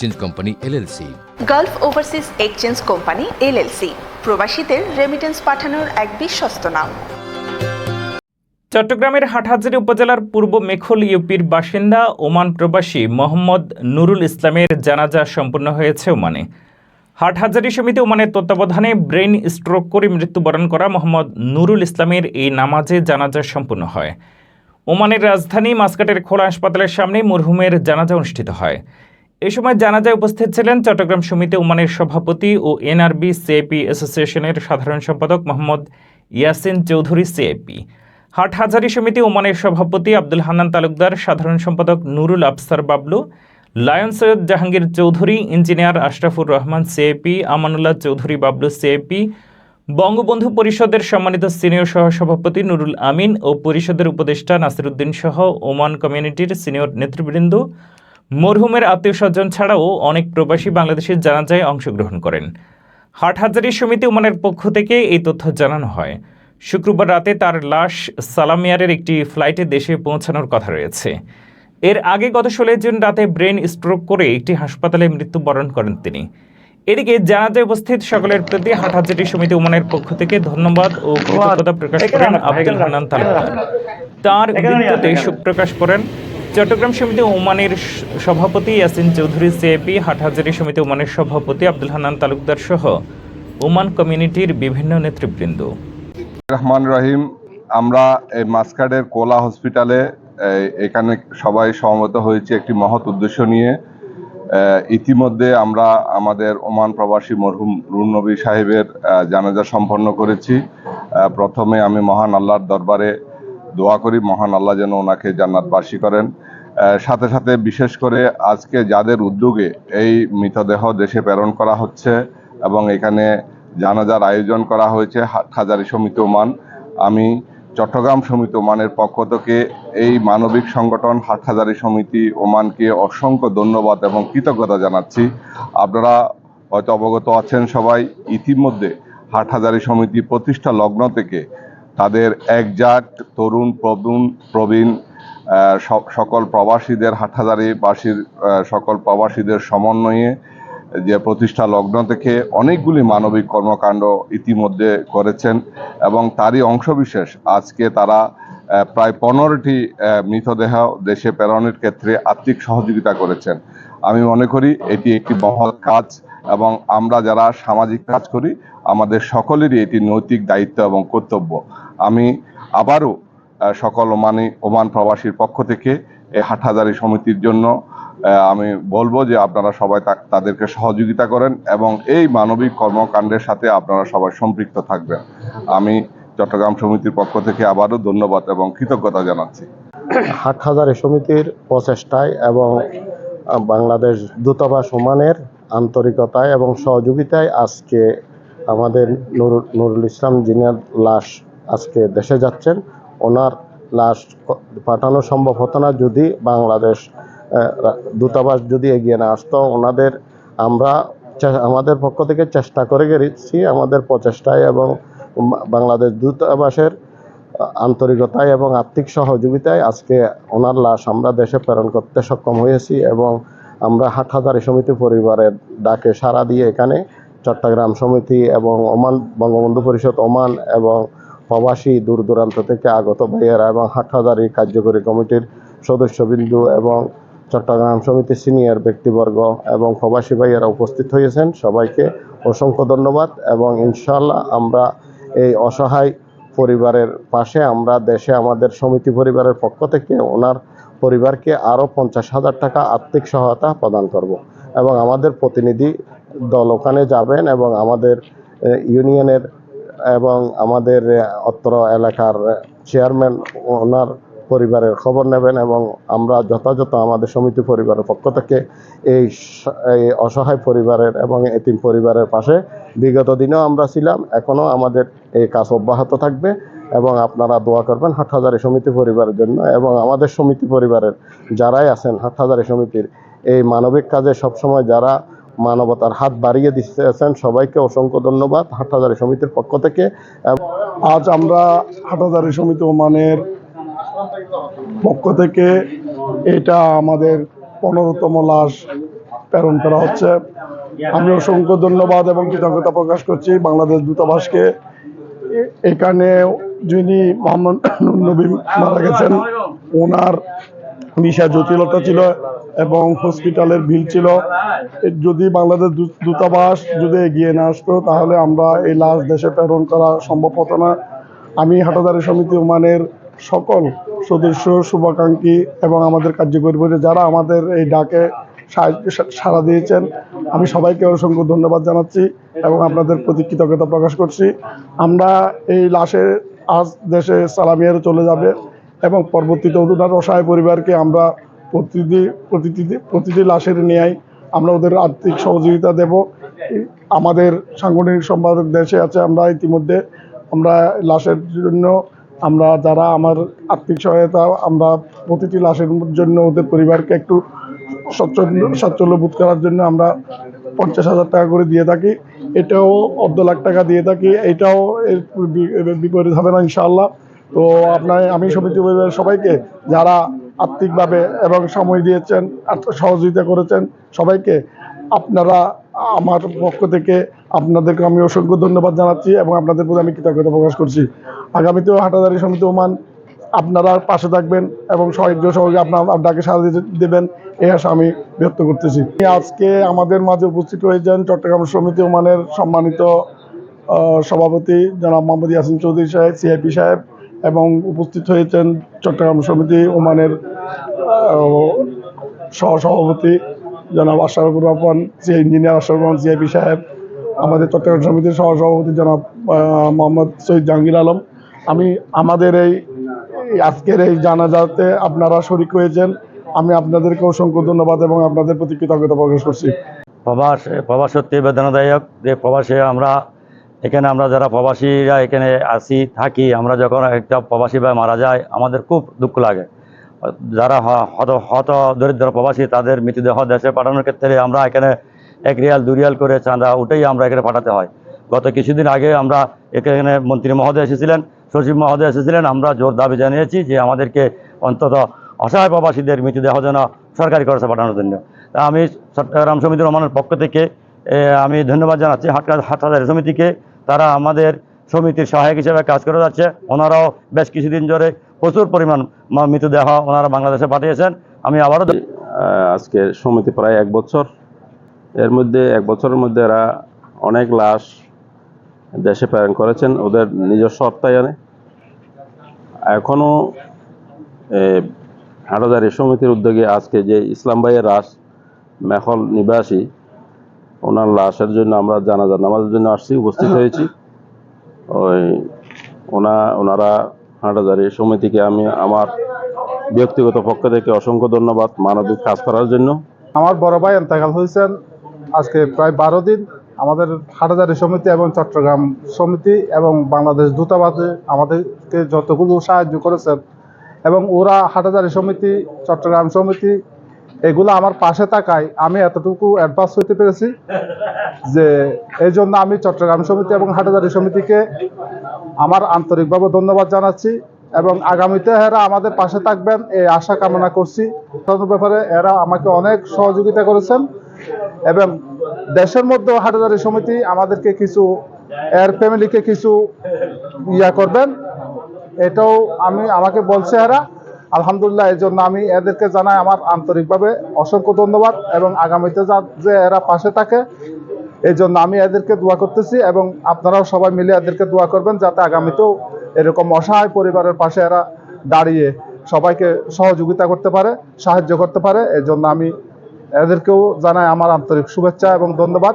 Change Company LLC Gulf Overseas Exchange Company LLC প্রবাসীদের remittance পাঠানোর এক বিশ্বস্ত নাম। চট্টগ্রামের হাটহাজারী উপজেলার পূর্ব মেখল ইউপির বাসিন্দা ওমান প্রবাসী মোহাম্মদ নুরুল ইসলামের জানাজা সম্পন্ন হয়েছে ওমানে। হাটহাজারী সমিতি ওমানের তত্ত্বাবধানে ব্রেইন স্ট্রোক করে মৃত্যুবরণ করা মোহাম্মদ নুরুল ইসলামের এই নামাজে জানাজা সম্পন্ন হয়। ওমানের রাজধানী মাসকাটের খোলা হাসপাতালের সামনে মরহুমের জানাজা অনুষ্ঠিত হয়। এ সময় জানাজায় উপস্থিত ছিলেন চট্টগ্রাম সমিতি ওমানের সভাপতি ও এনআরবি সিএপি অ্যাসোসিয়েশনের সাধারণ সম্পাদক মোহাম্মদ ইয়াসিন চৌধুরী সিএপি। হাটহাজারী সমিতি ওমানের সভাপতি আব্দুল হান্নান তালুকদার, সাধারণ সম্পাদক Nurul Afsar Bablu, Lion Syed Jahangir Chowdhury, engineer Ashrafur Rahman CAP, Amanullah Chowdhury Bablu CAP, Bangabandhu পরিষদের সম্মানিত সিনিয়র সহসভাপতি নুরুল আমিন ও পরিষদের উপদেষ্টা নাসিরুদ্দিন সহ ওমান কমিউনিটির সিনিয়র নেতৃবৃন্দ মরহুমের আত্মীয় স্বজন ছাড়াও অনেক প্রবাসী বাংলাদেশের জানাজায় অংশগ্রহণ করেন। হাটহাজারী সমিতি ওমানের পক্ষ থেকে এই তথ্য জানানো হয়। শুক্রবার রাতে তার লাশ সালামিয়ারের একটি ফ্লাইটে দেশে পৌঁছানোর কথা রয়েছে। এর আগে গত ষোলোই জুন রাতে ব্রেন স্ট্রোক করে একটি হাসপাতালে মৃত্যুবরণ করেন তিনি। এদিকে জানাজায় উপস্থিত সকলের প্রতি হাটহাজারী সমিতি ওমানের পক্ষ থেকে ধন্যবাদ ও কৃতজ্ঞতা প্রকাশ করেন আব্দুল হান্নান তালুকদার। তার মৃত্যুতে শোক প্রকাশ করেন। চট্টগ্রাম সমিতি ওমানের সভাপতি ইয়াসিন চৌধুরী সিএপি হাটহাজারী সমিতি ওমানের সভাপতি আব্দুল হান্নান তালুকদার সহ ওমান কমিউনিটির বিভিন্ন নেতৃবৃন্দ। রহমান রহিম, আমরা এই মাসকাটের কোলা হসপিটালে এখানে সবাই সমবেত হয়েছি একটি মহৎ উদ্দেশ্য নিয়ে। ইতিমধ্যে আমরা আমাদের ওমান প্রবাসী মরহুম রুন নবী সাহেবের জানাজা সম্পন্ন করেছি। প্রথমে আমি মহান আল্লাহর দরবারে দোয়া করি, মহান আল্লাহ যেন ওনাকে জান্নাতবাসী করেন। সাথে সাথে বিশেষ করে আজকে যাদের উদ্যোগে এই মৃতদেহ দেশে প্রেরণ করা হচ্ছে এবং এখানে জানাজার আয়োজন করা হয়েছে হাজারি সমিতি মান আমি চট্টগ্রাম সমিতি ওমানের পক্ষ থেকে এই মানবিক সংগঠন হাটহাজারি সমিতি ওমানকে অসংখ্য ধন্যবাদ এবং কৃতজ্ঞতা জানাচ্ছি। আপনারা হয়তো অবগত আছেন সবাই, ইতিমধ্যে হাটহাজারি সমিতি প্রতিষ্ঠা লগ্ন থেকে তাদের একজাট তরুণ প্রবীণ প্রবীণ সকল প্রবাসীদের, হাটহাজারিবাসীর সকল প্রবাসীদের সমন্বয়ে যে প্রতিষ্ঠা লগ্ন থেকে অনেকগুলি মানবিক কর্মকাণ্ড ইতিমধ্যে করেছেন এবং তারই অংশবিশেষ আজকে তারা প্রায় পনেরোটি মৃতদেহ দেশে প্রেরণের ক্ষেত্রে আর্থিক সহযোগিতা করেছেন। আমি মনে করি এটি একটি মহৎ কাজ এবং আমরা যারা সামাজিক কাজ করি, আমাদের সকলেরই এটি নৈতিক দায়িত্ব এবং কর্তব্য। আমি আবারও সকল ওমানি, ওমান প্রবাসীর পক্ষ থেকে এই হাটহাজারি সমিতির জন্য আমি বলব যে আপনারা সবাই তাদেরকে সহযোগিতা করেন এবং এই মানবিক কর্মকাণ্ডের সাথে আপনারা সবাই সম্পৃক্ত থাকবেন। আমি চট্টগ্রাম সমিতির পক্ষ থেকে আবারও ধন্যবাদ এবং কৃতজ্ঞতা জানাচ্ছি। হাটহাজারী সমিতির প্রচেষ্টায় এবং বাংলাদেশ দূতাবাস ওমানের আন্তরিকতায় এবং সহযোগিতায় আজকে আমাদের নুরুল ইসলাম জিনার লাশ আজকে দেশে যাচ্ছেন। ওনার লাশ পাঠানো সম্ভব হতো না যদি বাংলাদেশ দূতাবাস যদি এগিয়ে না আসতো। ওনাদের আমরা আমাদের পক্ষ থেকে চেষ্টা করে গেছি আমাদের প্রচেষ্টায় এবং বাংলাদেশ দূতাবাসের আন্তরিকতায় এবং আর্থিক সহযোগিতায় আজকে ওনার লাশ আমরা দেশে প্রেরণ করতে সক্ষম হয়েছি এবং আমরা হাটহাজারি সমিতি পরিবারের ডাকে সাড়া দিয়ে এখানে চট্টগ্রাম সমিতি এবং ওমান বঙ্গবন্ধু পরিষদ, ওমান এবং প্রবাসী দূর দূরান্ত থেকে আগত ভাইয়েরা এবং হাটহাজারি কার্যকরী কমিটির সদস্যবিন্দু এবং চট্টগ্রাম সমিতি সিনিয়র ব্যক্তিবর্গ এবং প্রবাসী ভাইয়েরা উপস্থিত হয়েছেন। সবাইকে অসংখ্য ধন্যবাদ এবং ইনশাল্লাহ আমরা এই অসহায় পরিবারের পাশে আমরা দেশে আমাদের সমিতি পরিবারের পক্ষ থেকে ওনার পরিবারকে আরও পঞ্চাশ হাজার টাকা আর্থিক সহায়তা প্রদান করব এবং আমাদের প্রতিনিধি দল ওখানে যাবেন এবং আমাদের ইউনিয়নের এবং আমাদের অত্র এলাকার চেয়ারম্যান ওনার পরিবারের খবর নেবেন এবং আমরা যথাযথ আমাদের সমিতি পরিবারের পক্ষ থেকে এই অসহায় পরিবারের এবং এতিম পরিবারের পাশে বিগত দিনেও আমরা ছিলাম, এখনও আমাদের এই কাজ অব্যাহত থাকবে এবং আপনারা দোয়া করবেন হাট হাটহাজারি সমিতি পরিবারের জন্য এবং আমাদের সমিতি পরিবারের যারাই আছেন হাট হাটহাজারি সমিতির এই মানবিক কাজে সবসময় যারা মানবতার হাত বাড়িয়ে দিচ্ছেন। সবাইকে অসংখ্য ধন্যবাদ হাটহাজারি সমিতির পক্ষ থেকে। আজ আমরা হাটাদারি সমিতি ওমানের পক্ষ থেকে এটা আমাদের পনেরোতম লাশ প্রেরণ করা হচ্ছে। আমি অসংখ্য ধন্যবাদ এবং কৃতজ্ঞতা প্রকাশ করছি বাংলাদেশ দূতাবাসকে। এখানে যিনি মোহাম্মদ নবী মারা গেছেন, ওনার বিষয় জটিলতা ছিল। এবং হসপিটালের বিল ছিল। যদি বাংলাদেশ দূতাবাস যদি এগিয়ে না আসতো, তাহলে আমরা এই লাশ দেশে প্রেরণ করা সম্ভব হতো না। আমি হাটাদারি সমিতি ওমানের সকল সদস্য, শুভাকাঙ্ক্ষী এবং আমাদের কার্যকরী যারা আমাদের এই ডাকে সাড়া দিয়েছেন, আমি সবাইকে অসংখ্য ধন্যবাদ জানাচ্ছি এবং আপনাদের প্রতি কৃতজ্ঞতা প্রকাশ করছি। আমরা এই লাশে আজ দেশে সালামিয়ারে চলে যাবে এবং পরবর্তীতে ওনার অসহায় পরিবারকে আমরা প্রতিটি প্রতিটি প্রতিটি লাশের ন্যায় আমরা ওদের আর্থিক সহযোগিতা দেব। আমাদের সাংগঠনিক সম্পাদক দেশে আছে আমরা ইতিমধ্যে। আমরা লাশের জন্য, আমরা যারা আমার আর্থিক সহায়তা, আমরা প্রতিটি লাশের জন্য ওদের পরিবারকে একটু স্বচ্ছন্দ, স্বচ্ছল্য বোধ করার জন্য আমরা পঞ্চাশ হাজার টাকা করে দিয়ে থাকি। এটাও অর্ধ লাখ টাকা দিয়ে থাকি। এটাও এর বিপরীত হবে না ইনশাআল্লাহ। তো আপনার, আমি সমিতি পরিবারের সবাইকে, যারা আর্থিকভাবে এবং সময় দিয়েছেন সহযোগিতা করেছেন সবাইকে। আপনারা, আমার পক্ষ থেকে আপনাদেরকে আমি অসংখ্য ধন্যবাদ জানাচ্ছি এবং আপনাদের প্রতি আমি কৃতজ্ঞতা প্রকাশ করছি। আগামীতেও হাটাদারি সমিতি ওমান, আপনারা পাশে থাকবেন এবং সাহায্য সহযোগে আপনার ডাকে সাহায্য দেবেন এই আশা আমি ব্যক্ত করতেছি। আজকে আমাদের মাঝে উপস্থিত হয়েছেন চট্টগ্রাম সমিতি ওমানের সম্মানিত সভাপতি জনাব মোহাম্মদ ইয়াসিন চৌধুরী সাহেব, সিআইপি সাহেব এবং উপস্থিত হয়েছেন চট্টগ্রাম সমিতি ওমানের সহসভাপতি জনাব Ashrafur Rahman, C engineer Ashrafur Rahman CIP সাহেব, আমাদের চট্টগ্রাম সমিতির সহসভাপতি জনাব মোহাম্মদ সৈয়দ জাহাঙ্গীর আলম। আমি আমাদের এই এই আজকের এই জানাজাতে আপনারা শরিক হয়েছেন। আমি আপনাদেরকে অসংখ্য ধন্যবাদ এবং আপনাদের প্রতি কৃতজ্ঞতা প্রকাশ করছি। প্রবাস প্রবাস সত্যি বেদনাদায়ক যে প্রবাসে আমরা এখানে আমরা যারা প্রবাসীরা এখানে আসি, থাকি, আমরা যখন একটা প্রবাসী ভাই মারা যায়, আমাদের খুব দুঃখ লাগে। যারা হত হত দরিদ্র প্রবাসী, তাদের মৃতদেহ দেশে পাঠানোর ক্ষেত্রে আমরা এখানে এক রিয়াল, দু রিয়াল করে চাঁদা উঠেই আমরা এখানে পাঠাতে হয়। গত কিছুদিন আগে আমরা এখানে মন্ত্রী মহোদয় এসেছিলেন, সচিব মহোদয় এসেছিলেন, আমরা জোর দাবি জানিয়েছি যে আমাদেরকে অন্তত অসহায় প্রবাসীদের মৃতদেহ যেন সরকারি খরচে পাঠানোর জন্য। আমি চট্টগ্রাম সমিতির রহমানের পক্ষ থেকে আমি ধন্যবাদ জানাচ্ছি হাটকা হাটহাজারি সমিতিকে। তারা আমাদের সমিতির সহায়ক হিসেবে কাজ করে যাচ্ছে। ওনারাও বেশ কিছুদিন ধরে প্রচুর পরিমাণ মৃতদেহ ওনারা বাংলাদেশে পাঠিয়েছেন। আমি আবারও আজকে সমিতি প্রায় এক বছর। এর মধ্যে এক বছরের মধ্যে এরা অনেক লাশ দেশে প্রেরণ করেছেন ওদের নিজস্ব অর্থায়নে। এখনও হাটাদারি সমিতির উদ্যোগে আজকে যে ইসলাম ভাইয়ের লাশ মেখল নিবাসী ওনার লাশের জন্য আমরা জানাজা, নামাজের জন্য আসছি, উপস্থিত হয়েছি। ওই ওনা, ওনারা হাটাদারি সমিতিকে আমি আমার ব্যক্তিগত পক্ষ থেকে অসংখ্য ধন্যবাদ মানবিক কাজ করার জন্য। আমার বড় ভাই এন্তেকাল হয়েছেন, আজকে প্রায় বারো দিন আমাদের হাটাজারি সমিতি এবং চট্টগ্রাম সমিতি এবং বাংলাদেশ দূতাবাসে আমাদেরকে যতগুলো সাহায্য করেছেন এবং ওরা হাটাজারি সমিতি, চট্টগ্রাম সমিতি এগুলো আমার পাশে থাকায় আমি এতটুকু অ্যাডভান্স হইতে পেরেছি যে এই জন্য আমি চট্টগ্রাম সমিতি এবং হাটাজারি সমিতিকে আমার আন্তরিকভাবে ধন্যবাদ জানাচ্ছি এবং আগামীতে এরা আমাদের পাশে থাকবেন এই আশা কামনা করছি। ব্যাপারে এরা আমাকে অনেক সহযোগিতা করেছেন এবং দেশের মধ্যে হাটাজারি সমিতি আমাদেরকে কিছু, এর ফ্যামিলিকে কিছু ইয়া করবেন। এটাও আমি, আমাকে বলছে এরা আলহামদুলিল্লাহ, এই জন্য আমি এদেরকে জানাই আমার আন্তরিকভাবে অসংখ্য ধন্যবাদ এবং আগামীতে যা যে এরা পাশে থাকে, এই জন্য আমি এদেরকে দোয়া করতেছি এবং আপনারাও সবাই মিলে এদেরকে দোয়া করবেন যাতে আগামীতেও এরকম অসহায় পরিবারের পাশে এরা দাঁড়িয়ে সবাইকে সহযোগিতা করতে পারে, সাহায্য করতে পারে। এই জন্য আমি এদেরকেও জানাই আমার আন্তরিক শুভেচ্ছা এবং ধন্যবাদ।